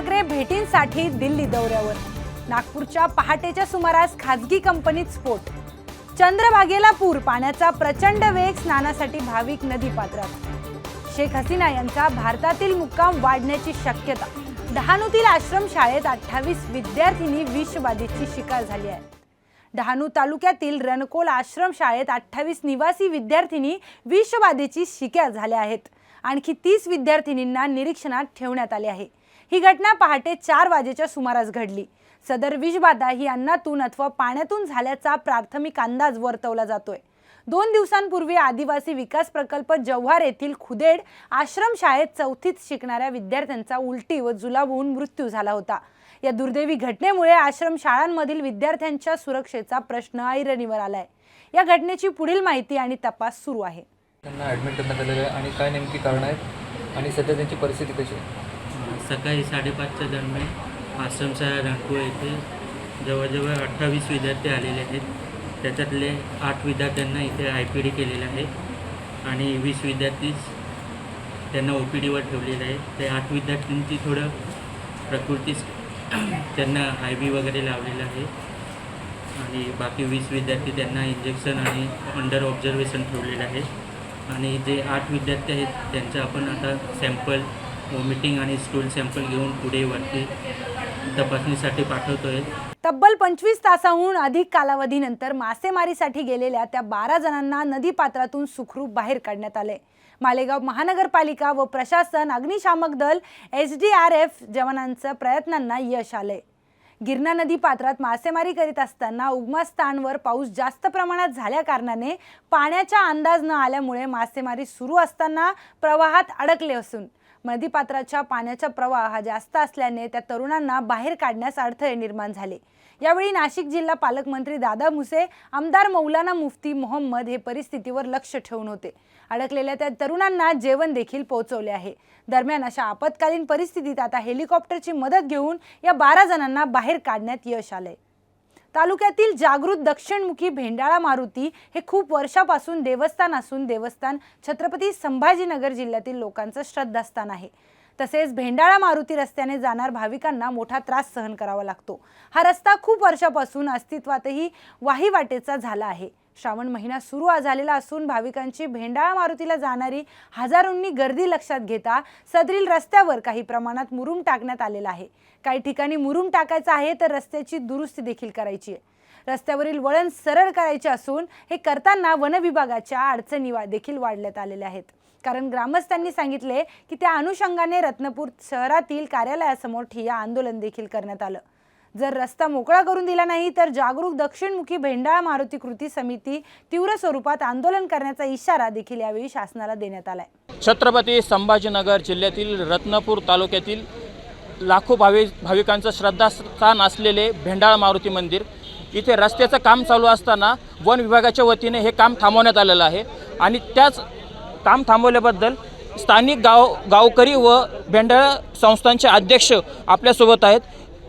ठाकरे भेटींसाठी दिल्ली दौऱ्यावर. नागपूरच्या पहाटेच्या सुमारास खाजगी कंपनीत स्फोट. चंद्रभागेला पूर पाण्याचा प्रचंड वेग स्नानासाठी भाविक नदी पात्रात शेख हसीना यांचा भारतातील मुक्काम वाढण्याची शक्यता. डहाणूतील आश्रम शाळेत अठ्ठावीस विद्यार्थिनी विषबाधेची शिकार झाली आहे. डहाणू तालुक्यातील रणकोल आश्रम शाळेत अठ्ठावीस निवासी विद्यार्थिनी विषबाधेची शिकार झाल्या आहेत. आणखी तीस विद्यार्थिनींना निरीक्षणात ठेवण्यात आले आहे. ही घटना पहाटे चार वाजेच्या सुमारास घडली. सदर विषबाधा ही अन्नातून अथवा पाण्यातून झाल्याचा प्राथमिक अंदाज वर्तवला जातोय. दोन दिवसांपूर्वी आदिवासी विकास प्रकल्प जव्हार येथील खुदेड आश्रमशाळेत चौथीत शिकणाऱ्या विद्यार्थ्यांचा उलटी व जुलाब होऊन मृत्यू झाला होता. या दुर्दैवी घटनेमुळे आश्रम शाळांमधील विद्यार्थ्यांच्या सुरक्षेचा प्रश्न ऐरणीवर आलाय. या घटनेची पुढील माहिती आणि तपास सुरू आहे. त्यांना ॲडमिट करण्यात आलेलं आहे आणि काय नेमकी कारण आहेत आणि सध्या त्यांची परिस्थिती कशी आहे? सकाळी साडेपाचच्या दरम्यान आश्रमशाळा नागपूर येथे जवळजवळ अठ्ठावीस विद्यार्थी आलेले आहेत. त्याच्यातले आठ विद्यार्थ्यांना इथे आय पी डी केलेलं आहे आणि वीस विद्यार्थीच त्यांना ओ पी डीवर ठेवलेलं आहे. ते आठ विद्यार्थ्यांची थोडं प्रकृतीच त्यांना आय बी वगैरे लावलेलं आहे. आणि बाकी वीस विद्यार्थी त्यांना इंजेक्शन आणि अंडर ऑब्झर्वेशन ठेवलेलं आहे. आणि जे आठ विद्यार्थी आहेत त्यांचं आपण आता सॅम्पल वॉमिटिंग आणि स्टूल सॅम्पल घेऊन पुढे वरती तपासणीसाठी पाठवतो आहे तब्बल पंचवीस तासाहून अधिक कालावधीनंतर मासेमारीसाठी गेलेल्या त्या बारा जणांना नदीपात्रातून सुखरूप बाहेर काढण्यात आले. मालेगाव महानगरपालिका व प्रशासन अग्निशामक दल एच डी आर एफ जवानांच्या प्रयत्नांना यश आले. गिरणा नदी पात्रात मासेमारी करीत असताना उगमस्थानवर पाऊस जास्त प्रमाणात झाल्याकारणाने पाण्याचा अंदाज न आल्यामुळे मासेमारी सुरू असताना प्रवाहात अडकले असून नदीपात्राच्या पाण्याचा प्रवाह हा जास्त असल्याने त्या तरुणांना बाहेर काढण्यास अडथळे निर्माण झाले. यावेळी नाशिक जिल्हा पालकमंत्री दादा मुसे आमदार मौलाना मुफ्ती मोहम्मद हे परिस्थितीवर लक्ष ठेवून होते. अडकलेल्या त्या तरुणांना जेवण देखील पोहोचवले आहे. दरम्यान अशा आपत्कालीन परिस्थितीत आता हेलिकॉप्टरची मदत घेऊन या बारा जणांना बाहेर काढण्यात यश आलंय. तालुक्यातील जागृत दक्षिणमुखी भेंडाळा मारुती हे खूप वर्षापासून देवस्थान असून देवस्थान छत्रपती संभाजीनगर जिल्ह्यातील लोकांचं श्रद्धास्थान आहे. तसेच भेंडाळा मारुती रस्त्याने जाणार भाविकांना मोठा त्रास सहन करावा लागतो. हा रस्ता खूप वर्षापासून अस्तित्वातही वाही वाटेचा झाला आहे. श्रावण महिना सुरू झालेला असून भाविकांची भेंडाळा मारुतीला जाणारी हजारोंनी गर्दी लक्षात घेता सदरील रस्त्यावर काही प्रमाणात मुरुम टाकण्यात आलेला आहे. काही ठिकाणी मुरुम टाकायचा आहे तर रस्त्याची दुरुस्ती देखील करायची आहे. रस्त्यावरील वळण सरळ करायचे असून हे करताना वनविभागाच्या अडचणी वा- देखील वाढण्यात आलेल्या आहेत. कारण ग्रामस्थांनी सांगितले की त्या अनुषंगाने रत्नपूर शहरातील कार्यालयासमोर ठिय्या आंदोलन देखील करण्यात आलं. जर रस्ता मोकळा करून दिला नाही तर जागरूक दक्षिणमुखी भेंडाळा मारुती कृती समिती तीव्र स्वरूपात आंदोलन करण्याचा इशारा देखील यावेळी शासनाला देण्यात आलाय. छत्रपती संभाजीनगर जिल्ह्यातील रत्नपूर तालुक्यातील लाखो भावि भाविकांचं श्रद्धास्थान असलेले भेंडाळा मारुती मंदिर. इथे रस्त्याचं काम चालू असताना वन विभागाच्या वतीने हे काम थांबवण्यात आलेलं आहे. आणि त्याच काम थांबवल्याबद्दल स्थानिक गाव गावकरी व भेंडाळा संस्थांचे अध्यक्ष आपल्यासोबत आहेत.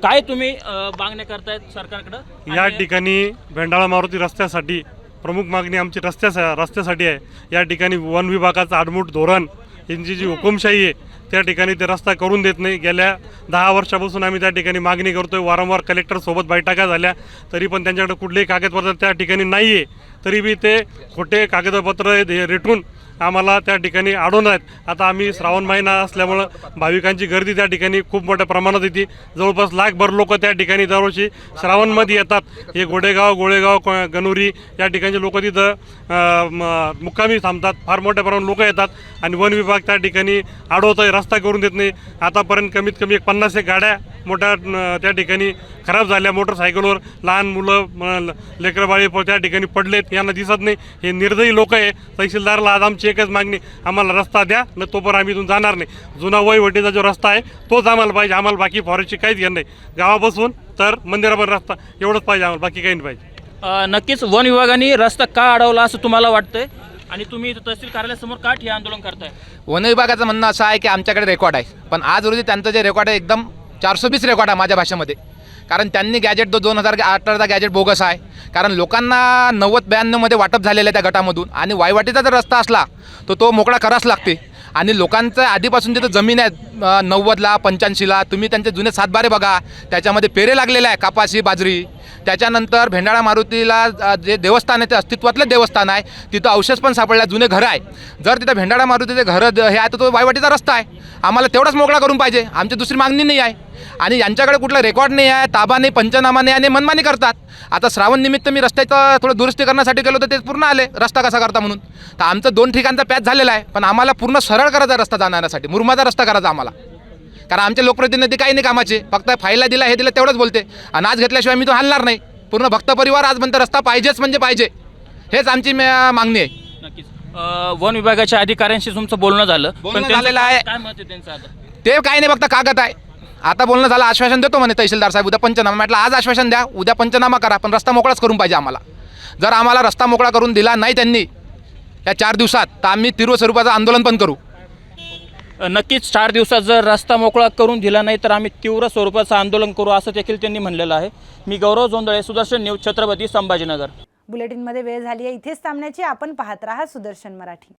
काय तुम्ही मागण्या करतायत सरकारकडं? या आणि- ठिकाणी भेंडाळा मारुती रस्त्यासाठी प्रमुख मागणी आमची रस्त्या रस्त्यासाठी आहे. या ठिकाणी वन विभागाचं आडमूट धोरण यांची जी हुकुमशाही आहे त्या ठिकाणी ते रस्ता करून देत नाही. गेल्या दहा वर्षापासून आम्ही त्या ठिकाणी मागणी करतोय. वारंवार कलेक्टरसोबत बैठका झाल्या. तरी पण त्यांच्याकडे कुठलेही कागदपत्र त्या ठिकाणी नाही आहे तरी बी ते खोटे कागदपत्र हे रेटून आम्हाला त्या ठिकाणी आढळून आहेत. आता आम्ही श्रावण महिना असल्यामुळं भाविकांची गर्दी त्या ठिकाणी खूप मोठ्या प्रमाणात येते जवळपास लाखभर लोक त्या ठिकाणी दरवर्षी श्रावणमध्ये येतात. हे गोडेगाव गोळेगाव क- गणुरी या ठिकाणचे लोक तिथं मुक्कामी थांबतात. फार मोठ्या प्रमाणात लोक येतात आणि वन विभाग त्या ठिकाणी अडवत आहे रस्ता करून देत नाही. आतापर्यंत कमीत कमी एक पन्नास एक गाड्या मोठ्या त्या ठिकाणी खराब झाल्या. मोटरसायकलवर लहान मुलं लेकरबाळी बाळी प- त्या ठिकाणी पडलेत. यांना दिसत नाही. हे निर्दयी लोक आहे. तहसीलदारला आज आमचे एकच मागणी आम्हाला रस्ता द्या न तोपर्यंत आम्ही इथून जाणार नाही. जुना वयवटीचा जो रस्ता आहे तोच आम्हाला पाहिजे. आम्हाला बाकी फॉरेस्टची काहीच घेणं नाही. गावापासून तर मंदिरापर्यंत रस्ता एवढंच पाहिजे आम्हाला. बाकी काही नाही पाहिजे. नक्कीच वन विभागाने रस्ता का अडवला असं तुम्हाला वाटतंय? आणि तुम्ही इथं तहसील कार्यालयासमोर का ठिय्या आंदोलन करताय? वन विभागाचं म्हणणं असं आहे की आमच्याकडे रेकॉर्ड आहे. पण आज रोजी त्यांचं जे रेकॉर्ड आहे एकदम चारशे बीस रेकॉर्ड आहे माझ्या भाषेमध्ये. कारण त्यांनी गॅजेट तो दोन हजार अठराचा गॅजेट बोगस आहे. कारण लोकांना नव्वद ब्याण्णवमध्ये वाटप झालेलं आहे त्या गटामधून. आणि वायवाटीचा जर रस्ता असला तर तो मोकळा करावाच लागते. आणि लोकांचं आधीपासून तिथं जमीन आहे नव्वदला पंच्याऐंशीला तुम्ही त्यांचे जुने सातबारे बघा. त्याच्यामध्ये पेरे लागलेले आहे कापाशी बाजरी. त्याच्यानंतर भेंडाळा मारुतीला जे देवस्थान आहे ते अस्तित्वातलं देवस्थान आहे. तिथं अवशेष पण सापडल्या जुने घरं आहे. जर तिथं भेंडाळा मारुतीचे घरं हे आहे तर तो वायवाटीचा रस्ता आहे. आम्हाला तेवढाच मोकळा करून पाहिजे. आमची दुसरी मागणी नाही आहे. आणि यांच्याकडे कुठला रेकॉर्ड नाही आहे ताबा नाही पंचनामा नाही आणि मनमानी करतात. आता श्रावण निमित्त मी रस्त्याचं थोडं दुरुस्ती करण्यासाठी गेलो तर ते पूर्ण आले रस्ता कसा करता म्हणून. तर आमचं दोन ठिकाणचा पॅच झालेला आहे पण आम्हाला पूर्ण सरळ करायचा रस्ता जाण्यासाठी मुरमाचा रस्ता करायचा आम्हाला. कारण आमचे लोकप्रतिनिधी काही नाही कामाचे फक्त फाईलला दिला हे दिलं तेवढंच बोलते. आणि आज घेतल्याशिवाय मी तो हलणार नाही. पूर्ण भक्त परिवार आज म्हणतो रस्ता पाहिजेच म्हणजे पाहिजे. हेच आमची मागणी आहे. नक्कीच. वन विभागाच्या अधिकाऱ्यांशी तुमचं बोलणं झालं. बोलणं त्यांचं झालेलं आहे. काय मत आहे त्यांचं आता? ते काही नाही फक्त कागद आहे. आता बोलणं झालं आश्वासन देतो म्हणे तहसीलदार साहेब उद्या पंचनामा. म्हटलं आज आश्वासन द्या उद्या पंचनामा करा पण रस्ता मोकळाच करून पाहिजे आम्हाला. जर आम्हाला रस्ता मोकळा करून दिला नाही त्यांनी या चार दिवसात तर आम्ही तीव्र स्वरूपाचं आंदोलन पण करू. नक्कीच चार दिवसात जर रस्ता मोकळा करून दिला नाही तर आम्ही तीव्र स्वरूपाचं आंदोलन करू असं देखील त्यांनी म्हणलेलं आहे. मी गौरव जोंदळे सुदर्शन न्यूज छत्रपती संभाजीनगर. बुलेटिनमध्ये वेळ झाली आहे इथेच थांबण्याची आपण पाहत राहा सुदर्शन मराठी.